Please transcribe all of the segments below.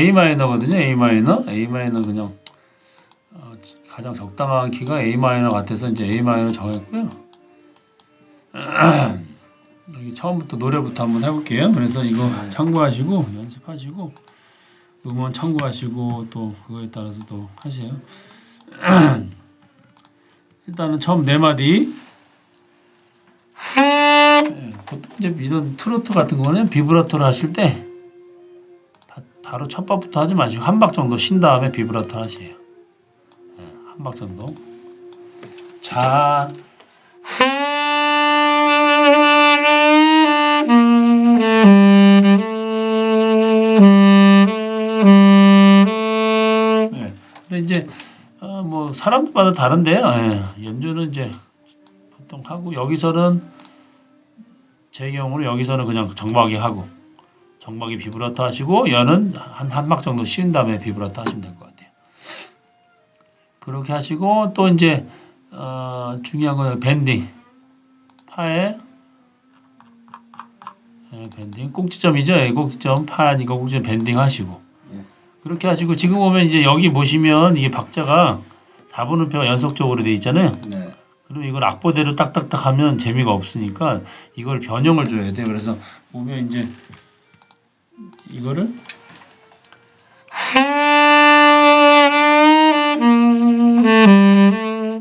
A 마이너거든요. A 마이너. A 마이너 그냥 어, 가장 적당한 키가 A 마이너 같아서 이제 A 마이너 정했고요. 여기 처음부터 노래부터 한번 해볼게요. 그래서 이거 참고하시고 연습하시고 음원 참고하시고 또 그거에 따라서 또 하세요. 일단은 처음 네 마디. 네, 보통 이제 이런 트로트 같은 거는 비브라토를 하실 때 바, 바로 첫 박부터 하지 마시고 한 박 정도 쉰 다음에 비브라토 하세요. 네, 한박 정도. 자. 네. 근데 이제 어, 뭐 사람들마다 다른데요. 예. 연주는 이제 보통 하고 여기서는 제 경우는 여기서는 그냥 정박이 하고 정박이 비브라토 하시고 연은 한한박 정도 쉰 다음에 비브라토 하시면 될 것 같아요. 그렇게 하시고 또 이제 어, 중요한 건 밴딩 파에 예, 밴딩 꼭지점이죠. 예, 꼭지점 파니까 꼭지점 밴딩 하시고 예. 그렇게 하시고 지금 보면 이제 여기 보시면 이게 박자가 4분음표가 연속적으로 돼 있잖아요. 네. 그럼 이걸 악보대로 딱딱딱 하면 재미가 없으니까 이걸 변형을 줘야 돼요. 그래서 보면 이제 이거를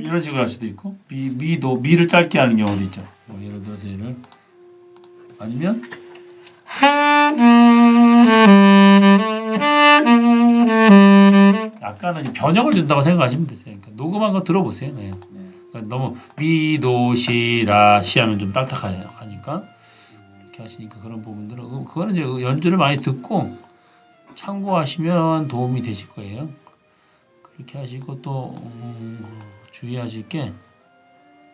이런 식으로 할 수도 있고 미, 미도 미를 짧게 하는 경우도 있죠. 뭐 예를 들어서 얘를 아니면 약간은 변형을 준다고 생각하시면 되세요. 그러니까 녹음한 거 들어보세요. 네. 네. 그러니까 너무 미도시라시 하면 좀 딱딱하니까 이렇게 하시니까 그런 부분들은 그- 그거는 이제 연주를 많이 듣고 참고하시면 도움이 되실 거예요. 그렇게 하시고 또 음, 주의하실 게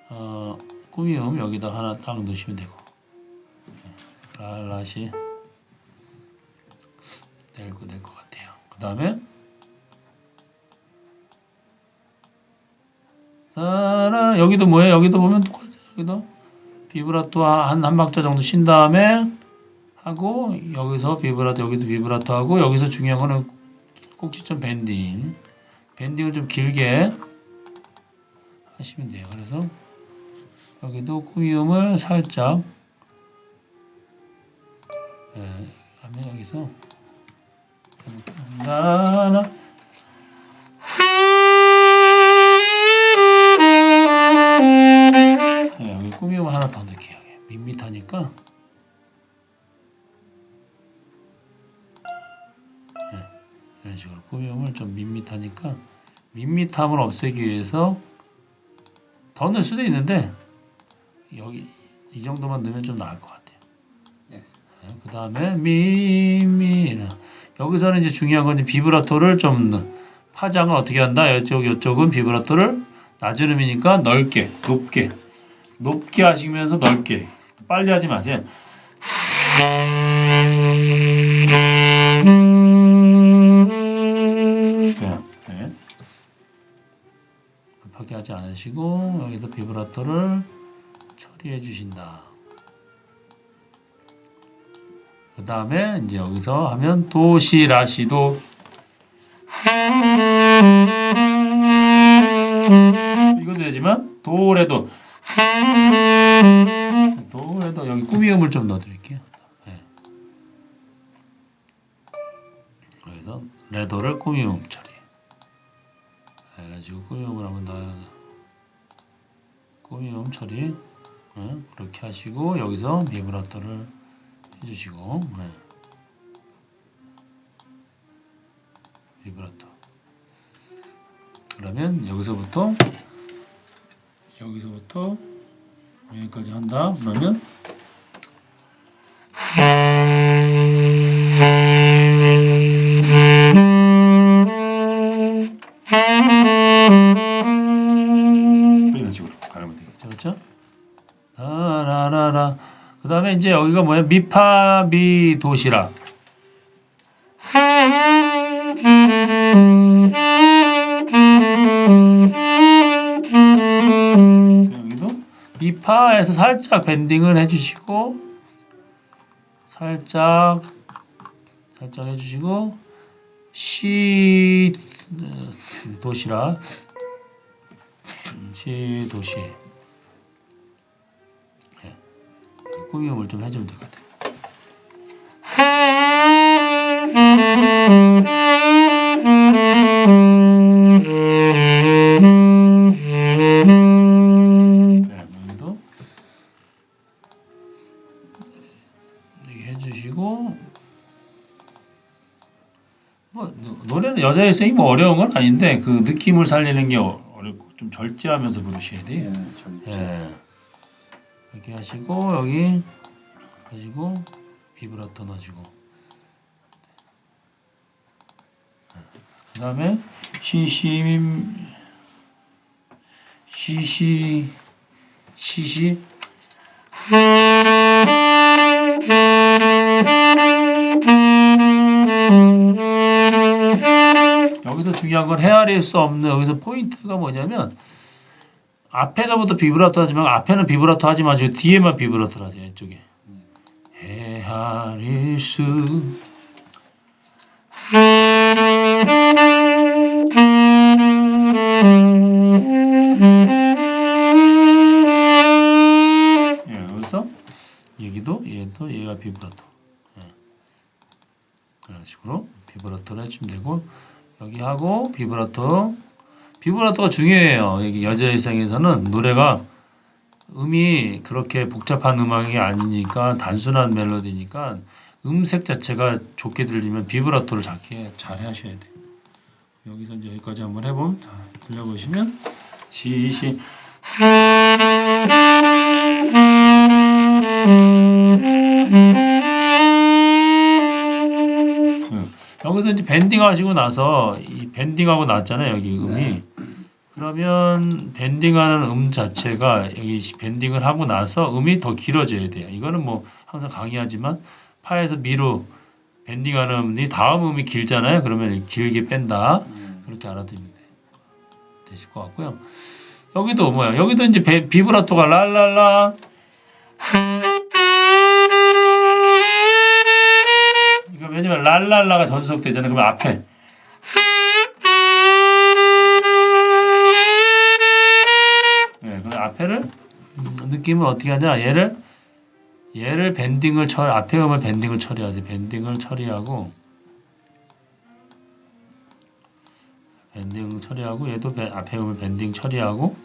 어, 꾸미음 여기다 하나 딱 넣으시면 되고 네, 라라시 될거 될 것 같아요. 그 다음에 여기도 뭐예요? 여기도 보면 똑같아요. 여기도 비브라토 한 한 박자 정도 쉰 다음에 하고 여기서 비브라토 여기도 비브라토 하고 여기서 중요한 거는 꼭지점 밴딩. 밴딩을 좀 길게 하시면 돼요. 그래서 여기도 꾸미음을 살짝. 예, 하면 여기서. 나나 밋밋하니까. 네, 이런 식으로 꾸미음을 좀 밋밋하니까 밋밋함을 없애기 위해서 더 넣을 수도 있는데 여기 이 정도만 넣으면 좀 나을 것 같아요. 네. 그 다음에 미미 여기서는 이제 중요한 건 비브라토를 좀 넣- 파장을 어떻게 한다? 이쪽 이쪽은 비브라토를 낮은 음이니까 넓게 높게 높게 하시면서 넓게 빨리 하지 마세요. 네. 급하게 하지 않으시고 여기서 비브라토를 처리해 주신다. 그 다음에 이제 여기서 하면 도시 라시도 이것도 되지만 도레도 도레도 여기 꾸미음을 좀 넣어드릴게요. 네. 그래서 레도를 꾸미음 처리. 해가지고 꾸미음을 한번 넣어야 꾸미음 처리. 네, 그렇게 하시고 여기서 비브라토를 해주시고 네. 비브라토. 그러면 여기서부터 여기서부터 여기까지 한다. 그러면 이런 식으로 가면 되겠죠, 그렇죠? 라라라라. 그 다음에 이제 여기가 뭐야? 미파비 도시락. 파에서 살짝 밴딩을 해주시고 살짝 살짝 해주시고 시 어, 도시락 시 도시 네. 꾸밈을 좀 해주면 될 것 같아요. 여자 여성이 뭐 어려운 건 아닌데 그 느낌을 살리는 게 어- 어렵고 좀 절제하면서 부르셔야 돼요. 예, 좀 예. 이렇게 하시고 여기 하시고 비브라토 넣어주고 그 다음에 시시 시시 시시 여기서 중요한 건 헤아릴 수 없는 여기서 포인트가 뭐냐면 앞에서부터 비브라토 하지만 앞에는 비브라토 하지 마시고 뒤에만 비브라토 하세요 이쪽에 헤아릴 수 예, 여기서 얘도 얘가 비브라토 예. 그런 식으로 비브라토를 해주면 되고 여기 하고 비브라토 비브라토가 중요해요. 여기 여자 일상에서는 노래가 음이 그렇게 복잡한 음악이 아니니까 단순한 멜로디니까 음색 자체가 좋게 들리면 비브라토를 잘게 잘 하셔야 돼요. 여기서 이제 여기까지 한번 해보면 자, 들려보시면 시시 여기서 이제 밴딩 하시고 나서 이 밴딩하고 났잖아요 여기 음이. 네. 그러면 밴딩하는 음 자체가 여기 밴딩을 하고 나서 음이 더 길어져야 돼요. 이거는 뭐 항상 강의하지만 파에서 미로 밴딩하는 음이 다음 음이 길잖아요. 그러면 길게 뺀다. 음, 그렇게 알아두면 돼. 되실 것 같고요. 여기도 뭐야? 여기도 이제 배- 비브라토가 랄랄라 왜냐면 랄랄라가 전속되잖아요 그러면 앞에 네, 그럼 앞에를 음, 느낌은 어떻게 하냐? 얘를 얘를 밴딩을 처 앞에 음을 밴딩을 처리하지. 밴딩을 처리하고 밴딩 처리하고 얘도 밴- 앞에 음을 밴딩 처리하고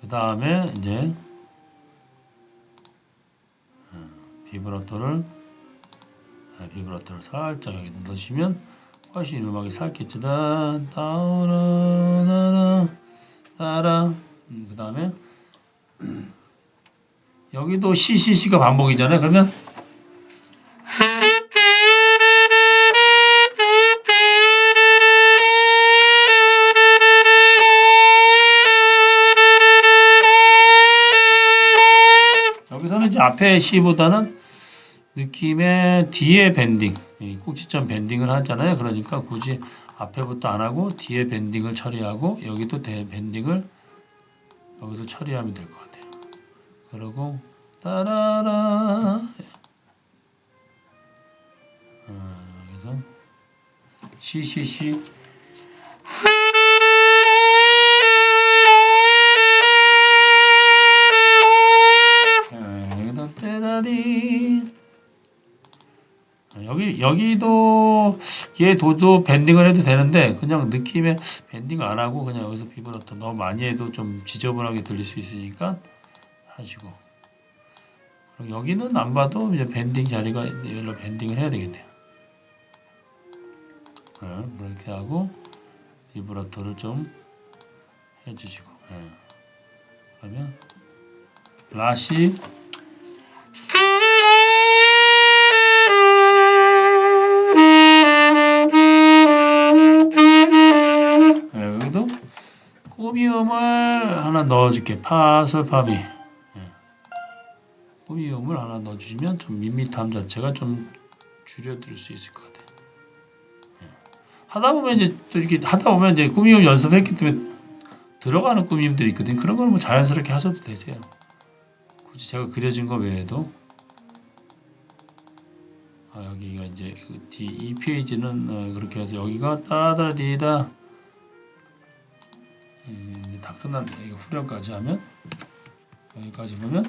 그 다음에 이제 음, 비브라토를 아, 비브라토를 살짝 여기 넣으시면 훨씬 음악이 살겠지. 다, 따라, 따라, 따라. 음, 그 다음에, 여기도 CCC가 반복이잖아요. 그러면, 여기서는 이제 앞에 C보다는 느낌의 뒤에 밴딩, 이 꼭지점 밴딩을 하잖아요. 그러니까 굳이 앞에부터 안 하고 뒤에 밴딩을 처리하고 여기도 대 밴딩을 여기서 처리하면 될 것 같아요. 그리고 따라라 어, 여기서 시 여기 여기도 얘 도도 밴딩을 해도 되는데 그냥 느낌에 밴딩 안 하고 그냥 여기서 비브라토 너무 많이 해도 좀 지저분하게 들릴 수 있으니까 하시고 여기는 안 봐도 이제 밴딩 자리가 여기로 밴딩을 해야 되겠네요. 네, 그렇게 하고 비브라토를 좀 해주시고 네. 그러면 라시 하나 넣어줄게. 파솔파미. 네. 꾸미음을 하나 넣어주시면 좀 밋밋함 자체가 좀 줄여들 수 있을 것 같아요. 네. 하다 보면 이제 또 이렇게 하다 보면 이제 꾸미음 연습했기 때문에 들어가는 꾸미음들이 있거든요. 그런 거는 뭐 자연스럽게 하셔도 되세요. 굳이 제가 그려진 거 외에도 아, 여기가 이제 그 뒤, 이 페이지는 어, 그렇게 해서 여기가 따다디다 음, 이제 다 끝났네. 이거 후렴까지 하면 여기까지 보면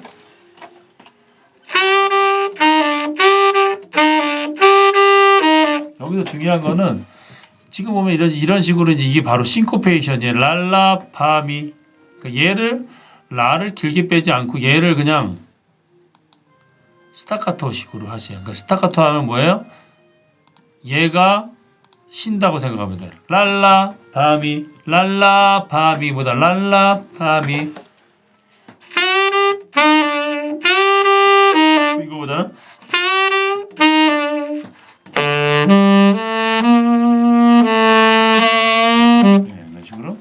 여기서 중요한 거는 지금 보면 이런 이런 식으로 이제 이게 바로 싱코페이션이에요. 랄라 파미. 그러니까 얘를 라를 길게 빼지 않고 얘를 그냥 스타카토 식으로 하세요. 그러니까 스타카토 하면 뭐예요? 얘가 생각하면 돼요. 랄라 파미 랄라 파미보다 랄라 파미 이거보다는 네, 이런 식으로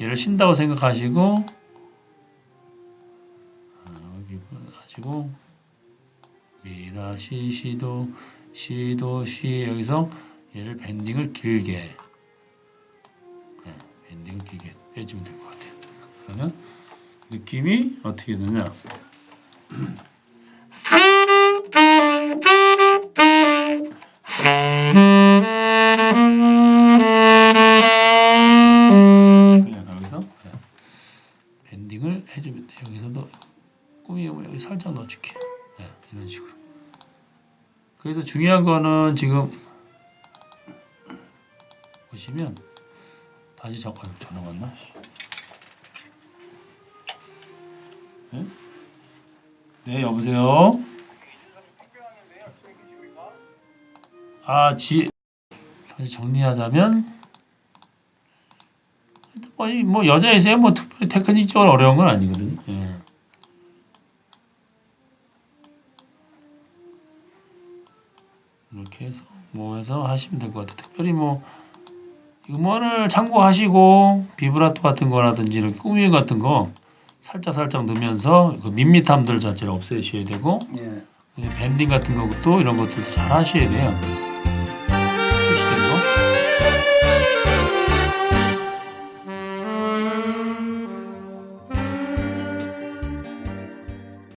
얘를 쉰다고 생각하시고 아, 여기 하시고 미라 시 시도 시도 시 여기서 얘를 밴딩을 길게 네, 밴딩을 길게 빼주면 될 것 같아요. 그러면 느낌이 어떻게 되냐? 그냥 밴딩을 해주면 돼. 여기서도 꾸미면 여기 살짝 넣어줄게. 네, 이런 식으로. 그래서 중요한 거는 지금 보시면 다시 잠깐 전화 왔나? 네? 네 여보세요. 아, 지 다시 정리하자면 뭐, 이- 뭐 여자에서야 뭐 특별히 테크닉적으로 어려운 건 아니거든요. 예. 이렇게 해서 뭐 해서 하시면 될 것 같아요. 특별히 뭐 음원을 참고하시고 비브라토 같은 거라든지 이렇게 꾸미기 같은 거 살짝 살짝 넣으면서 그 밋밋함들 자체를 없애셔야 되고 예. 밴딩 같은 것도 이런 것들도 잘 하셔야 돼요.